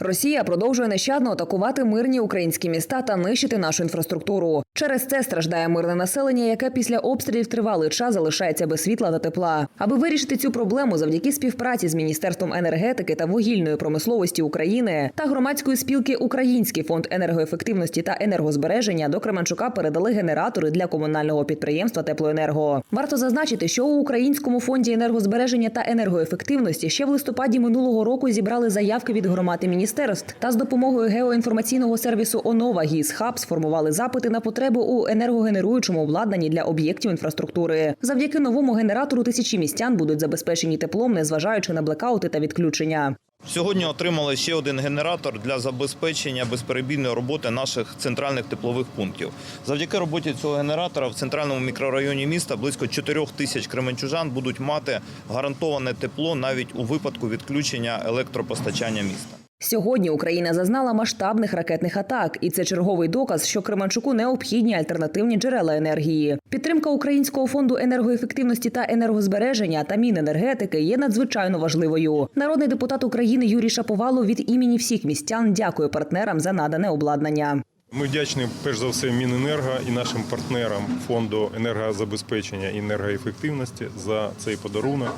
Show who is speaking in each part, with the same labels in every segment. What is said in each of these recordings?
Speaker 1: Росія продовжує нещадно атакувати мирні українські міста та нищити нашу інфраструктуру. Через це страждає мирне населення, яке після обстрілів тривалий час залишається без світла та тепла. Аби вирішити цю проблему завдяки співпраці з міністерством енергетики та вугільної промисловості України та громадської спілки Український фонд енергоефективності та енергозбереження до Кременчука передали генератори для комунального підприємства Теплоенерго. Варто зазначити, що у Українському фонді енергозбереження та енергоефективності ще в листопаді минулого року зібрали заявки від громад і міністерств та з допомогою геоінформаційного сервісу Онова ГІС Хаб сформували запити на потребу у енергогенеруючому обладнанні для об'єктів інфраструктури. Завдяки новому генератору тисячі містян будуть забезпечені теплом, незважаючи на блекаути та відключення.
Speaker 2: Сьогодні отримали ще один генератор для забезпечення безперебійної роботи наших центральних теплових пунктів. Завдяки роботі цього генератора в центральному мікрорайоні міста близько 4 тисяч кременчужан будуть мати гарантоване тепло навіть у випадку відключення електропостачання міста.
Speaker 1: Сьогодні Україна зазнала масштабних ракетних атак, і це черговий доказ, що Кременчуку необхідні альтернативні джерела енергії. Підтримка Українського фонду енергоефективності та енергозбереження та Міненергетики є надзвичайно важливою. Народний депутат України Юрій Шаповалов від імені всіх містян дякує партнерам за надане обладнання.
Speaker 3: Ми вдячні перш за все Міненерго і нашим партнерам фонду енергозабезпечення і енергоефективності за цей подарунок.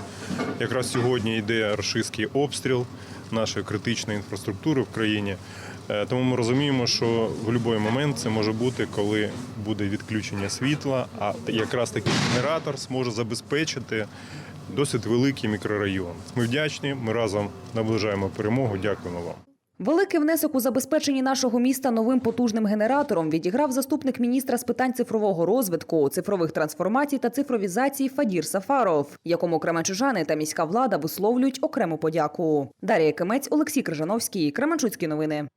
Speaker 3: Якраз сьогодні йде рашистський обстріл нашої критичної інфраструктури в країні. Е, Тому ми розуміємо, що в будь-який момент це може бути, коли буде відключення світла, а якраз такий генератор зможе забезпечити досить великий мікрорайон. Ми вдячні. Ми разом наближаємо перемогу. Дякуємо вам.
Speaker 1: Великий внесок у забезпеченні нашого міста новим потужним генератором відіграв заступник міністра з питань цифрового розвитку, цифрових трансформацій та цифровізації Фадір Сафаров, якому кременчужани та міська влада висловлюють окрему подяку. Дар'я Кемець, Олексій Крижановський, Кременчуцькі новини.